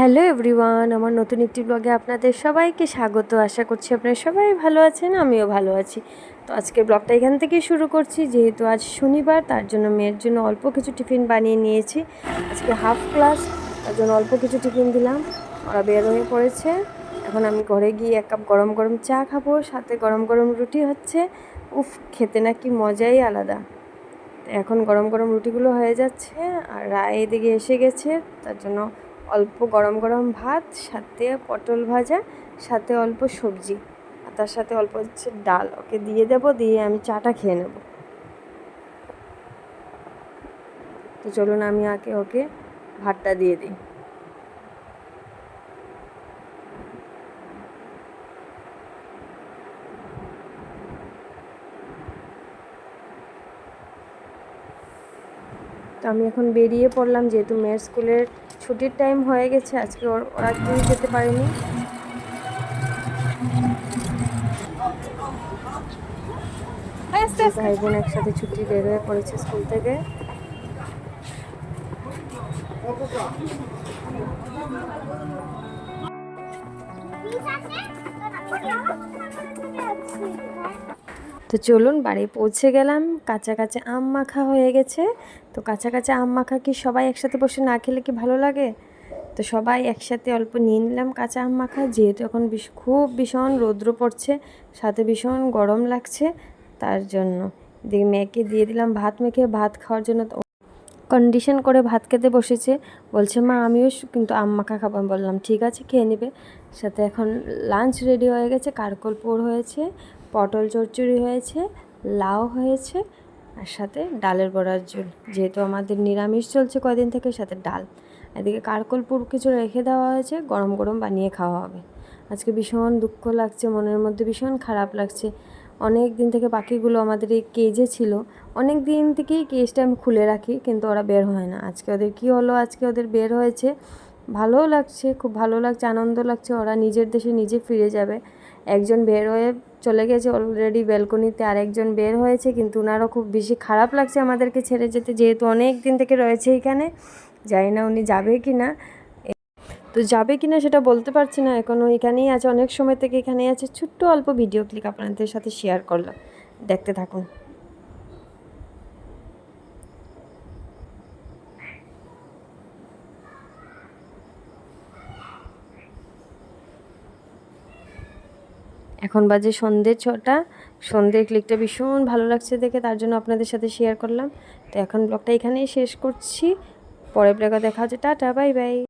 Hello everyone, আমার নতুন একটি ব্লগে আপনাদের সবাইকে স্বাগত। আশা করছি আপনারা সবাই ভালো আছেন, আমিও ভালো আছি। তো আজকের ব্লগটা এখান থেকেই শুরু করছি, যেহেতু আজ শনিবার, তার জন্য মেয়ের জন্য অল্প কিছু টিফিন বানিয়ে নিয়েছি। আজকে হাফ ক্লাস তার জন্য অল্প কিছু টিফিন দিলাম। ওরা বের হয়ে পড়েছে। এখন আমি ঘরে গিয়ে এক কাপ গরম গরম চা খাব, সাথে গরম গরম রুটি হচ্ছে। উফ, খেতে নাকি মজাই আলাদা। এখন গরম গরম রুটিগুলো হয়ে যাচ্ছে, আর রায় এদিকে এসে গেছে, তার জন্য অল্প গরম গরম ভাত, সাথে পটল ভাজা, সাথে অল্প সবজি। আর তার সাথে অল্প হচ্ছে ডাল। ওকে দিয়ে দেব, দিয়ে আমি চাটা খেয়ে নেব। তো চলুন আমি আগে ওকে ভাতটা দিয়ে দিই। আমি এখন বেরিয়ে পড়লাম যেহেতু মেয়ের স্কুলের ছুটির টাইম হয়ে গেছে আজকে ওর ওরা কেউ যেতে পারেনি। ভাই বোন একসাথে ছুটি বের হয়ে পড়েছে স্কুল থেকে। তো চলুন বাড়ি পৌঁছে গেলাম। কাঁচা কাঁচা আম মাখা হয়ে গেছে। তো কাঁচা কাঁচা আম মাখা কি সবাই একসাথে বসে না খেলে কি ভালো লাগে? তো সবাই একসাথে অল্প নিয়ে নিলাম কাঁচা আম মাখা। যেহেতু এখন খুব ভীষণ রৌদ্র পড়ছে, সাথে ভীষণ গরম লাগছে তার জন্য। দিয়ে মেয়েকে দিয়ে দিলাম ভাত মেখে ভাত খাওয়ার জন্য কন্ডিশন করে ভাত খেতে বসেছে। বলছে, মা, আমিও কিন্তু আম মাখা খাব। বললাম, ঠিক আছে, খেয়ে নেবে। সাথে এখন লাঞ্চ রেডি হয়ে গেছে, কারকল পোড় হয়েছে। পটল চচ্চড়ি হয়েছে, লাউ হয়েছে, আর সাথে ডালের বড়ার ঝোল। যেহেতু আমাদের নিরামিষ চলছে কয়দিন থেকে, সাথে ডাল। এদিকে কারকলপুর কিছু রেখে দেওয়া হয়েছে, গরম গরম বানিয়ে খাওয়া হবে। আজকে ভীষণ দুঃখ লাগছে, মনের মধ্যে ভীষণ খারাপ লাগছে। অনেক দিন থেকে পাখিগুলো আমাদের এই কেজে ছিল। অনেক দিন থেকেই কেজটা আমি খুলে রাখি, কিন্তু ওরা বের হয় না। আজকে ওদের কি হলো? আজকে ওদের বের হয়েছে। ভালোও লাগছে, খুব ভালো লাগছে, আনন্দ লাগছে। ওরা নিজের দেশে নিজে ফিরে যাবে। একজন বের হয়ে চলে গেছে অলরেডি ব্যালকনিতে আর একজন বের হয়েছে, কিন্তু ওনারও খুব বেশি খারাপ লাগছে আমাদেরকে ছেড়ে যেতে, যেহেতু অনেক দিন থেকে রয়েছে এখানে। জানি না উনি যাবে কি না তো যাবে কি না সেটা বলতে পারছি না এখনও এখানেই আছে, অনেক সময় থেকে এখানেই আছে। ছোট্ট অল্প ভিডিও ক্লিক আপনাদের সাথে শেয়ার করলাম। দেখতে থাকুন। এখন বাজে সন্ধে ছটা। সন্ধ্যের ক্লিকটা ভীষণ ভালো লাগছে দেখে, তার জন্য আপনাদের সাথে শেয়ার করলাম। তো এখন ব্লগটা এখানেই শেষ করছি। পরের ব্লগে দেখা হচ্ছে। Tata bye bye